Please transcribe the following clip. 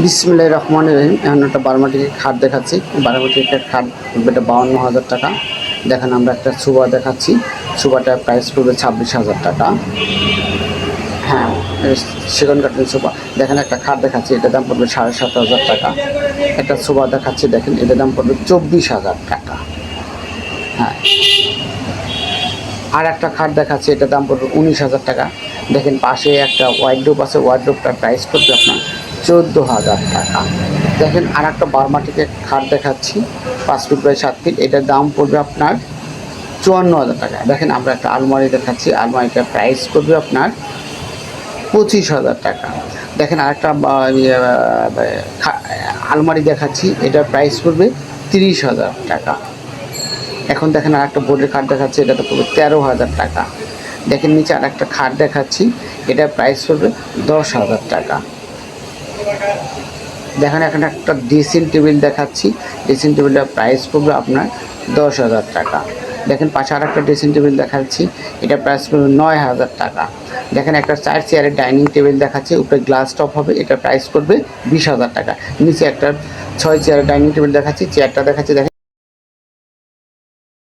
বিসমুল্লাহ রহমান রহিম। এখন একটা বারোমাটিকে খাট দেখাচ্ছি। বারোমাটির একটা খাট, এটা বাউন্ন হাজার টাকা। দেখেন আমরা একটা সুবা দেখাচ্ছি। সুবাটার প্রাইস পড়বে ছাব্বিশ হাজার টাকা। হ্যাঁ সেকেন্ড কার্টুন সোফা দেখেন একটা খাট দেখাচ্ছি, এটার দাম পড়বে সাড়ে সাত হাজার টাকা। একটা সোফা দেখাচ্ছি, দেখেন এটার দাম পড়বে চব্বিশ হাজার টাকা। হ্যাঁ। আর একটা খাট দেখাচ্ছি, এটার দাম পড়বে উনিশ হাজার টাকা। দেখেন পাশে একটা ওয়াইড্রোপ আছে ওয়াইড্রোপটার প্রাইস পড়বে আপনার চোদ্দ হাজার টাকা। দেখেন আর একটা বারমাটিকে খাট দেখাচ্ছি পাঁচ ফুট বাই সাত ফিট এটার দাম পড়বে আপনার চুয়ান্ন হাজার টাকা। দেখেন আমরা একটা আলমারি দেখাচ্ছি আলমারিটার প্রাইস পড়বে আপনার পঁচিশ হাজার টাকা। দেখেন আরেকটা ইয়ে, আলমারি দেখাচ্ছি এটার প্রাইস পড়বে তিরিশ হাজার টাকা। এখন দেখেন আর একটা বোর্ডের খাট দেখাচ্ছি এটাতে পড়বে তেরো হাজার টাকা। দেখেন নিচে আর একটা খাট দেখাচ্ছি এটার প্রাইস পড়বে দশ হাজার টাকা। দেখেন, এখানে একটা ড্রেসিং টেবিল দেখাচ্ছি। ড্রেসিং টেবিলটার প্রাইস পড়বে আপনার দশ হাজার টাকা। দেখেন, পাশে আর একটা ড্রেসিং টেবিল দেখাচ্ছি। এটা প্রাইস পড়বে নয় হাজার টাকা। দেখেন, একটা চার চেয়ারের ডাইনিং টেবিল দেখাচ্ছি। উপরে গ্লাস টপ হবে। এটা প্রাইস পড়বে বিশ হাজার টাকা। নিচে একটা ছয় চেয়ারের ডাইনিং টেবিল দেখাচ্ছি। চেয়ারটা দেখাচ্ছি, দেখেন।